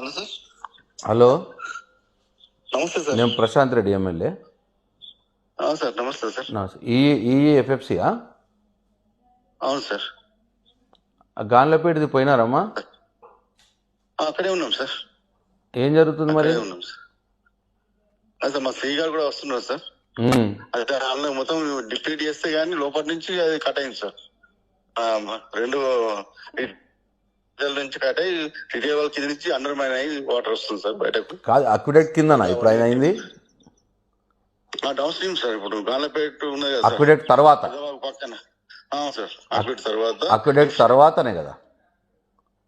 Hello sir. Hello. నమస్తే sir. నేను Prashant Reddy MLA. అవును సార్ నమస్తే సార్. నమస్తే. ఈ ఎఫ్ఎఫ్సియా అవును సార్. గాన్లపేటది పోయినారమ్మా? అక్కడే ఉన్నాం సార్. ఏం జరుగుతుంది మరి? ఉన్నాం సార్. అదే మా శ్రీ గారు కూడా వస్తున్నారు సార్. అయితే వాళ్ళని మొత్తం డిప్లీట్ చేస్తే గానీ లోపల నుంచి అది కట్ అయింది సార్. రెండు నుంచి కట్ అయ్యి ఇటీవల కింద నుంచి అండర్ మైన్ అయ్యి వాటర్ వస్తుంది సార్ బయటకు. కాదు అక్విడెక్ట్ కిందనా ఇప్పుడు ఆయన అయింది? డౌన్ స్ట్రీమ్ సార్ ఇప్పుడు గాలపేట ఉన్నది కదా అక్విడెక్ట్ తర్వాత? పక్కన. అవును సార్ అక్కడ తర్వాత. అక్విడెక్ట్ తర్వాతనే కదా?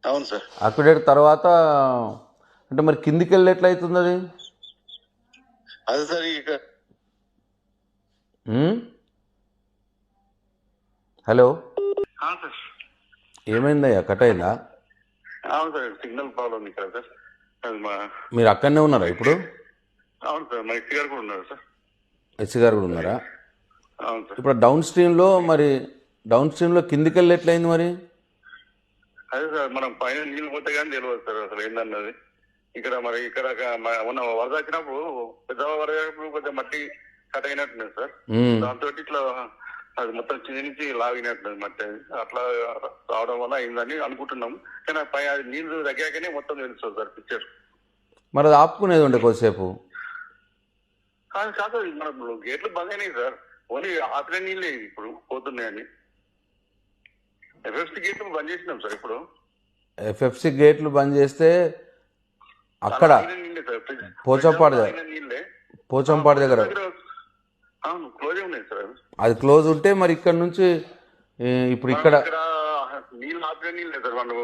అవును సార్. అక్విడెక్ట్ తర్వాత అంటే మరి కిందికి వెళ్ళి ఎట్లా అవుతుంది అది? అదే సార్ ఇక? హలో? ఏమైందయ్యా? కట్ అయిందా? అవును సార్ సిగ్నల్ ప్రాబ్లం ఉంది ఇక్కడ సార్. అది మా మీరు అక్కడనే ఉన్నారా ఇప్పుడు? అవును సార్ మా ఎస్సీ గారు కూడా ఉన్నారు సార్. ఎస్సీ గారు కూడా ఉన్నారా? అవును సార్. ఇప్పుడు డౌన్ స్ట్రీమ్లో మరి డౌన్ స్ట్రీమ్లో కిందికి వెళ్ళి ఎట్లయింది మరి? అదే సార్ మనం పైన నీళ్ళు పోతే కానీ తెలియదు సార్ అసలు ఏందన్నది. ఇక్కడ మరి ఇక్కడ ఒక- మ- మొన్న వరద వచ్చినప్పుడు పెద్ద వరద వచ్చినప్పుడు కొంచెం మట్టి కట్ అయినట్టున్నది సార్. దాంతో ఇట్లా అది మొత్తం లాగినట్టున్నది మట్టి అది. అట్లా రావడం వల్ల అయిందని అనుకుంటున్నాం కానీ పై అది నీళ్ళు తగ్గాకనే మొత్తం తెలుస్తుంది సార్ పిక్చర్ మరి అది ఆపుకునేది ఉండే కొద్దిసేపు కాదు కాదు మన గేట్లు బంద్ అయినాయి సార్ ఓన్లీ ఆపిన నీళ్ళే ఇప్పుడు పోతున్నాయని ఎఫ్ఎఫ్సి గేట్లు బంద్ చేసినాం సార్ ఇప్పుడు ఎఫ్ఎఫ్సి గేట్లు బంద్ చేస్తే అక్కడ. పోచంపాడు దగ్గర. పోచంపాడు దగ్గర అవును క్లోజ్ ఉన్నాయి సార్. అది క్లోజ్ ఉంటే మరి ఇక్కడ నుంచి ఇప్పుడు ఇక్కడ ఇక్కడ నీళ్ళు ఆపిన నీళ్ళే సార్. మనం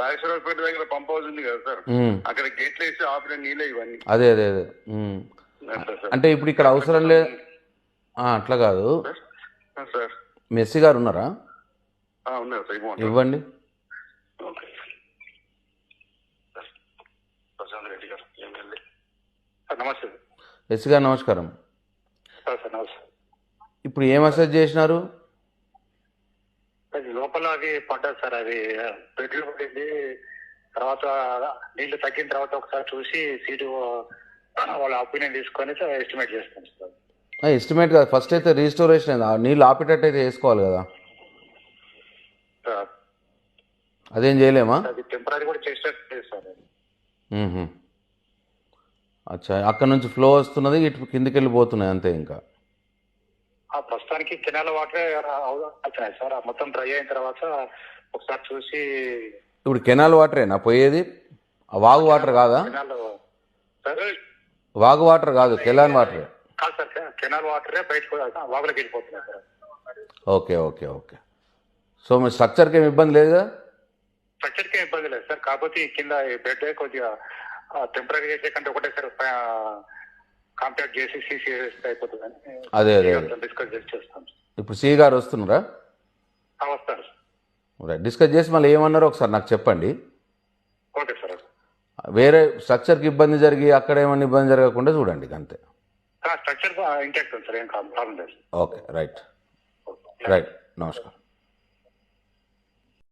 రాజేశ్వరపేట దగ్గర పంప్ హౌస్ ఉంది కదా సార్. అక్కడ గేట్లు వేసి ఆపిన నీళ్ళే ఇవన్నీ. అదే అదే అదే. అంటే ఇప్పుడు ఇక్కడ అవసరం లేదు అట్లా కాదు. మెస్సీ గారు ఉన్నారా? ఆ, ఉన్నారు సార్ ఇవ్వండి. ఎస్సీ గారు నమస్కారం. సార్ సార్ నమస్తే. ఇప్పుడు ఏ మెసేజ్ చేసినారు? అది లోపల అది పడ్డది సార్ అది బెడ్లు పడింది. తర్వాత నీళ్ళు తగ్గిన తర్వాత ఒకసారి చూసి సీటు వాళ్ళ ఒపీనియన్ తీసుకొని ఎస్టిమేట్ చేస్తాం సార్. ఎస్టిమేట్ కాదు. ఫస్ట్ అయితే రీస్టోరేషన్ నీళ్ళు ఆపేటట్టు అయితే వేసుకోవాలి కదా. అదేం చేయలేమా? అది టెంపరీ కూడా చేసేటట్టు లేదు సార్. అచ్చా అక్కడ నుంచి ఫ్లో వస్తున్నది ఇటు కిందికి వెళ్ళిపోతున్నాయి అంతే ఇంకా. ఆ ప్రస్తుతానికి కెనాల్ వాటరే అవుతున్నాయి సార్ మొత్తం డ్రై అయిన తర్వాత ఒకసారి చూసి ఇప్పుడు కెనాల్ వాటరేనా పోయేది? ఆ వాగు వాటర్ కాదా? కెనాల్ సార్ వాగు వాటర్ కాదు కెలాన్ వాటరే. కాదు సార్ కెనాల్ వాటరే బయటకు వాగులోకి వెళ్ళిపోతున్నాయి sir. Okay okay okay. So మీ స్ట్రక్చర్కి ఏమి ఇబ్బంది లేదు? కదా స్ట్రక్చర్కి ఏం ఇబ్బంది లేదు సార్ కాకపోతే కింద బెడ్ కొద్దిగా టెంపరీ చేసే కంటే ఒకటేసారి కాంటాక్ట్ చేసి సీసీ అయిపోతుందని అదే అదే డిస్కస్ చేసి చేస్తాం. ఇప్పుడు సి గారు వస్తున్నారా? వస్తారు. డిస్కస్ చేసి మళ్ళీ ఏమన్నారో ఒకసారి నాకు చెప్పండి. Okay sir. వేరే స్ట్రక్చర్కి ఇబ్బంది జరిగి అక్కడ ఏమైనా ఇబ్బంది జరగకుండా చూడండి అంతే. స్ట్రక్చర్ ఇంటాక్ట్ ఉంది సార్. ఏం ప్రాబ్లం లేదు. Okay right. రైట్. నమస్కారం.